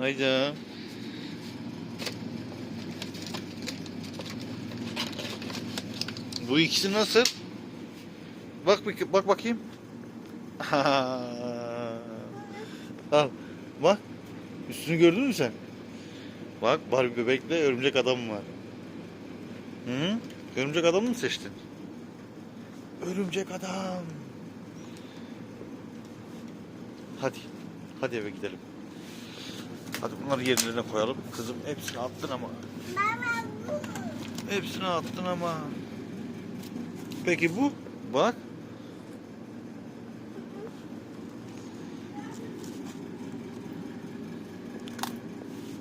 Hayda. Bu ikisi nasıl? Bak bak bak bakayım. Al. Bak. Üstünü gördün mü sen? Bak Barbie bebekle örümcek adam var. Hı? Örümcek adamı mı seçtin? Örümcek adam. Hadi. Hadi eve gidelim. Hadi bunları yerlerine koyalım. Kızım hepsini attın ama. Hepsini attın ama. Peki bu? Bak.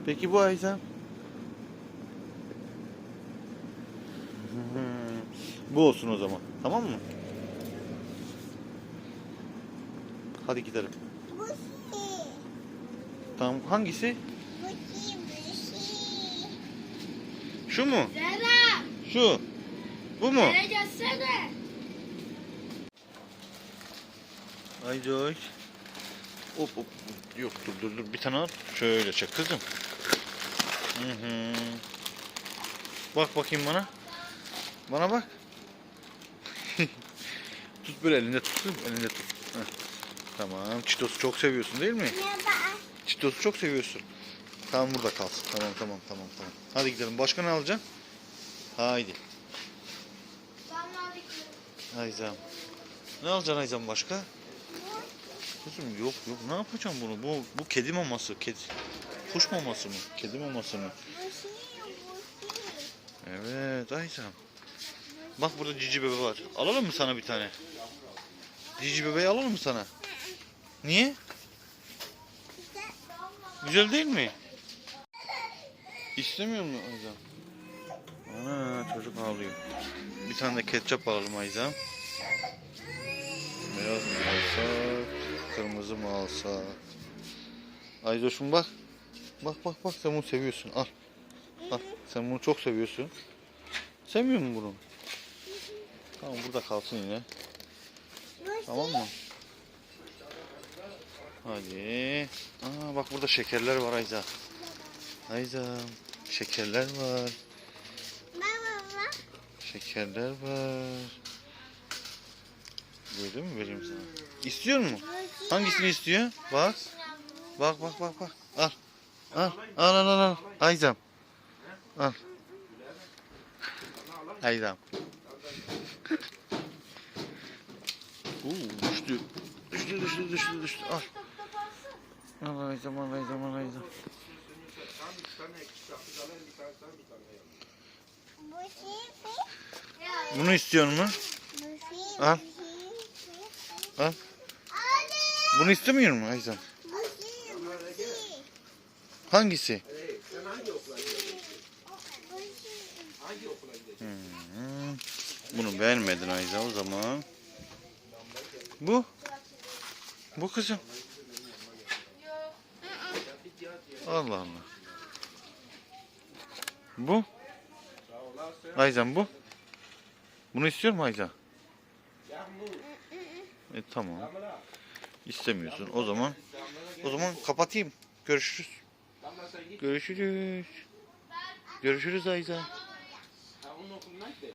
Peki bu Ayza? Hmm, Bu olsun o zaman. Tamam mı? Hadi gidelim. Tamam hangisi? Şu mu? Zehra, Şu. Bu mu? eve gelsene. Ay Joy. Hop hop. Yok dur dur dur bir tane al. Şöyle çek kızım. Hı hı. Bak bakayım bana. Bana bak. tut böyle elinde tut. Elinde tut. Heh. Tamam. Çitos'u çok seviyorsun değil mi? Bak. Çitos'u çok seviyorsun. Tamam burada kalsın. Tamam tamam tamam tamam. Hadi gidelim. Başka ne alacaksın? Haydi. Ayzam. Ne alacaksın Ayzam başka? Kızım yok yok ne yapacağım bunu? Bu bu kedi maması, kedi. Kuş maması mı? Kedi maması mı? Evet Ayzam. Bak burada cici bebe var. Alalım mı sana bir tane? Cici bebeği alalım mı sana? Niye? Güzel değil mi? İstemiyor mu Ayzam? Ana çocuk ağlıyor. Bir tane de ketçap alalım Ayzam. Beyaz mı alsak, kırmızı mı alsak? Ayzoş'um bak. Bak bak bak sen bunu seviyorsun. Al. Al. Sen bunu çok seviyorsun. Sevmiyor musun bunu? Tamam burada kalsın yine. Tamam mı? Hadi. Aa bak burada şekerler var Ayza. Ayza. Şekerler var. Baba. Şekerler var. Gördün mü vereyim sana. İstiyor mu? Hangisini istiyor? Bak. Bak bak bak bak. Al. Al. Al al al. al. Ayzam. Al. Ayzam. Oo, düştü. Düştü düştü düştü düştü. Al. Al Ayzam al Ayzam al Ayzam. Bu şey. Bunu istiyor mu? Al. Al. Bunu istemiyor mu şey. Hangisi? Hmm, Bunu beğenmedin Ayza o zaman. Bu? Bu kızım. Allah Allah. Bu? Ayzan bu? Bunu istiyor mu Ayza? E tamam. İstemiyorsun. O zaman o zaman kapatayım. Görüşürüz. Görüşürüz. Görüşürüz Ayza.